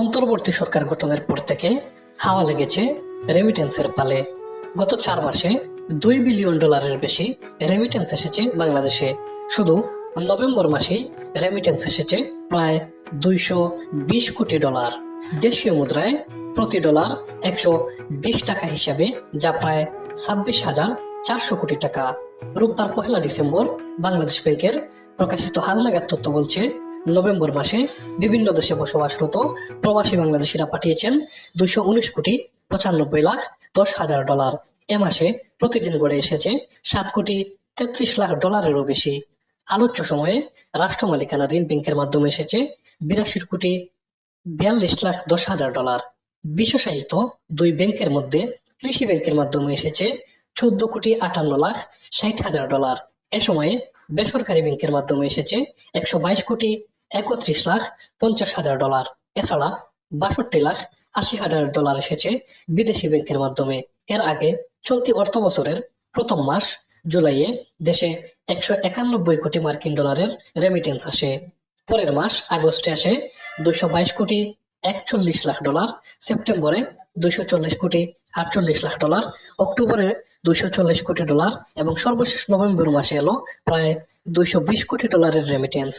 অন্তর্বর্তী সরকার গঠনের পর থেকে হাওয়া লেগেছে রেমিটেন্সের পালে। গত চার মাসে দুই বিলিয়ন ডলারের বেশি রেমিটেন্স এসেছে বাংলাদেশে। শুধু নভেম্বর মাসেই রেমিটেন্স এসেছে প্রায় দুইশো বিশ কোটি ডলার দেশীয় মুদ্রায় প্রতি ডলার একশো বিশ টাকা হিসাবে যা প্রায় ছাব্বিশ হাজার চারশো কোটি টাকা। রোববার পহেলা ডিসেম্বর বাংলাদেশ ব্যাংকের প্রকাশিত হালনাগাদ তথ্য বলছে নভেম্বর মাসে বিভিন্ন দেশে বসবাসরত প্রবাসী বাংলাদেশিরা পাঠিয়েছেন দুশো উনিশ কোটি পঁচানব্বই লাখ দশ হাজার ডলার। এ মাসে প্রতিদিন গড়ে এসেছে সাত কোটি তেত্রিশ লাখ ডলারেরও বেশি। আলোচ্য সময়ে রাষ্ট্র মালিকানাধীন ব্যাংকের মাধ্যমে এসেছে বিরাশি কোটি বিয়াল্লিশ লাখ দশ হাজার ডলার। বিশেষায়িত দুই ব্যাংকের মধ্যে কৃষি ব্যাংকের মাধ্যমে এসেছে চোদ্দ কোটি আটান্ন লাখ ষাট হাজার ডলার। এ সময়ে বেসরকারি ব্যাংকের মাধ্যমে এসেছে একশো বাইশ কোটি একত্রিশ লাখ পঞ্চাশ হাজার ডলার। এছাড়া বাষট্টি লাখ আশি হাজার ডলার এসেছে বিদেশি ব্যাংকের মাধ্যমে। এর আগে চলতি অর্থ বছরের প্রথম মাস জুলাইয়ে দেশে একশো একানব্বই কোটি মার্কিন ডলারের রেমিটেন্স আসে। পরের মাস আগস্টে আসে দুইশো বাইশ কোটি একচল্লিশ লাখ ডলার, সেপ্টেম্বরে দুইশো চল্লিশ কোটি আটচল্লিশ লাখ ডলার, অক্টোবরে দুইশো চল্লিশ কোটি ডলার এবং সর্বশেষ নভেম্বর মাসে এলো প্রায় দুইশো বিশ কোটি ডলারের রেমিটেন্স